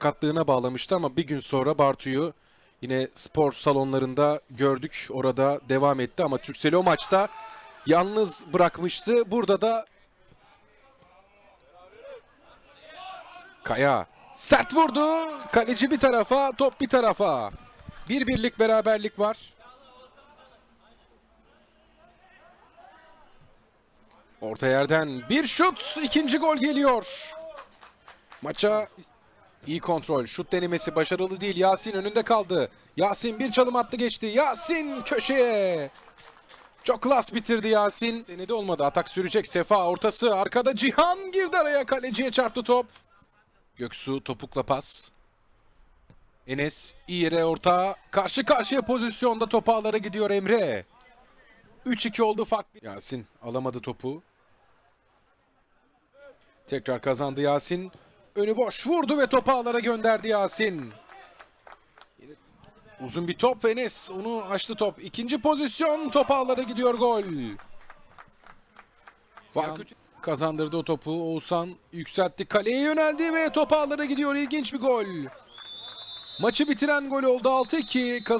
sakatlığına bağlamıştı ama bir gün sonra Bartu'yu yine spor salonlarında gördük. Orada devam etti ama Türkcell o maçta yalnız bırakmıştı. Burada da Kaya sert vurdu. Kaleci bir tarafa, top bir tarafa. Bir birlik beraberlik var. Orta yerden bir şut, ikinci gol geliyor. Maça iyi kontrol, şut denemesi başarılı değil. Yasin önünde kaldı. Yasin bir çalım attı geçti. Yasin köşeye. Çok klas bitirdi Yasin. Denedi olmadı. Atak sürecek. Sefa ortası. Arkada Cihan girdi araya. Kaleciye çarptı top. Göksu topukla pas. Enes iyi yere orta. Karşı karşıya pozisyonda top ağlara gidiyor Emre. 3-2 oldu fark. Yasin alamadı topu. Tekrar kazandı Yasin. Önü boş vurdu ve topu ağlara gönderdi Yasin. Uzun bir top Enes. Onu açtı top. İkinci pozisyon top ağlara gidiyor gol. Farkı kazandırdı o topu. Oğuzhan yükseltti. Kaleye yöneldi ve top ağlara gidiyor. İlginç bir gol. Maçı bitiren gol oldu. 6-2. Kazan